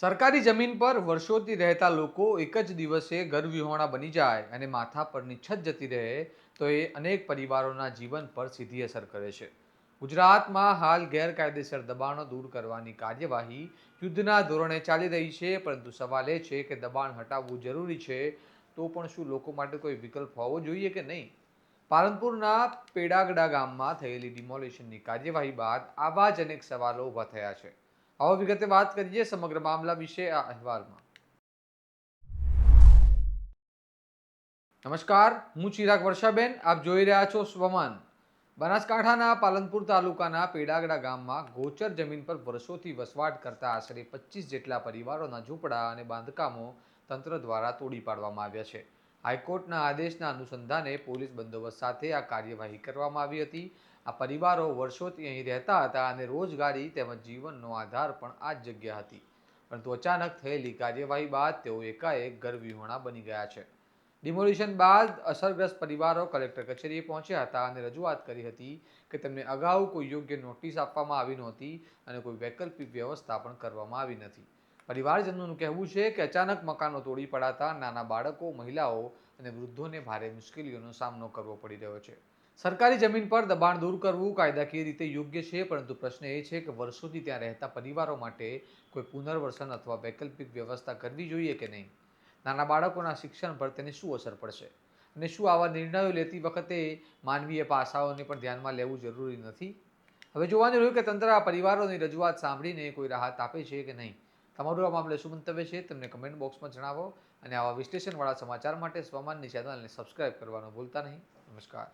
સરકારી જમીન પર વર્ષોથી રહેતા લોકો એક જ દિવસે ઘરવિહોણા બની જાય અને માથા પરની છત જતી રહે, તો એ અનેક પરિવારોના જીવન પર સીધી અસર કરે છે. ગુજરાતમાં હાલ ગેરકાયદેસર દબાણો દૂર કરવાની કાર્યવાહી યુદ્ધના ધોરણે ચાલી રહી છે, પરંતુ સવાલ એ છે કે દબાણ હટાવવું જરૂરી છે, તો પણ શું લોકો માટે કોઈ વિકલ્પ હોવો જોઈએ કે નહીં? પાલનપુરના પેડાગડા ગામમાં થયેલી ડિમોલિશનની કાર્યવાહી બાદ આવા જ અનેક સવાલો ઊભા થયા છે. આવો વિગતે વાત કરીએ સમગ્ર મામલા વિશે આ અહેવાલમાં. નમસ્કાર, હું ચિરાગ વર્ષાબેન, આપ જોઈ રહ્યા છો સ્વમાન. બનાસકાંઠાના પાલનપુર તાલુકાના પેડાગડા ગામમાં ગોચર જમીન પર વર્ષોથી વસવાટ કરતા આશરે પચીસ જેટલા પરિવારોના ઝૂંપડા અને બાંધકામો તંત્ર દ્વારા તોડી પાડવામાં આવ્યા છે. હાઈકોર્ટના આદેશના અનુસંધાને પોલીસ બંદોબસ્ત સાથે આ કાર્યવાહી કરવામાં આવી હતી. આ પરિવારો વર્ષોથી અહીં રહેતા હતા અને રોજગારી તેમજ જીવનનો આધાર પણ આ જ જગ્યા હતી. પરંતુ અચાનક થયેલી કાર્યવાહી બાદ તેઓ એકાએક ઘરવિહોણા બની ગયા છે. ડિમોલિશન બાદ અસરગ્રસ્ત પરિવારો કલેક્ટર કચેરીએ પહોંચ્યા હતા અને રજૂઆત કરી હતી કે તેમને અગાઉ કોઈ યોગ્ય નોટિસ આપવામાં આવી નહોતી અને કોઈ વૈકલ્પિક વ્યવસ્થા પણ કરવામાં આવી નથી. પરિવારજનોનું કહેવું છે કે અચાનક મકાનો તોડી પડાતા નાના બાળકો, મહિલાઓ અને વૃદ્ધોને ભારે મુશ્કેલીઓનો સામનો કરવો પડી રહ્યો છે. સરકારી જમીન પર દબાણ દૂર કરવું કાયદાકીય રીતે યોગ્ય છે, પરંતુ પ્રશ્ન એ છે કે વર્ષોથી ત્યાં રહેતા પરિવારો માટે કોઈ પુનર્વસન અથવા વૈકલ્પિક વ્યવસ્થા કરવી જોઈએ કે નહીં? નાના બાળકોના શિક્ષણ પર તેની શું અસર પડશે? અને શું આવા નિર્ણયો લેતી વખતે માનવીય પાસાઓને પણ ધ્યાનમાં લેવું જરૂરી નથી? હવે જોવાનું રહ્યું કે તંત્ર આ પરિવારોની રજૂઆત સાંભળીને કોઈ રાહત આપે છે કે નહીં? તમારું આ મામલે શું મંતવ્ય છે તમને કમેન્ટ બોક્સમાં જણાવો અને આવા વિશ્લેષણવાળા સમાચાર માટે સ્વમાનની ચેનલને સબસ્ક્રાઇબ કરવાનું ભૂલતા નહીં. નમસ્કાર.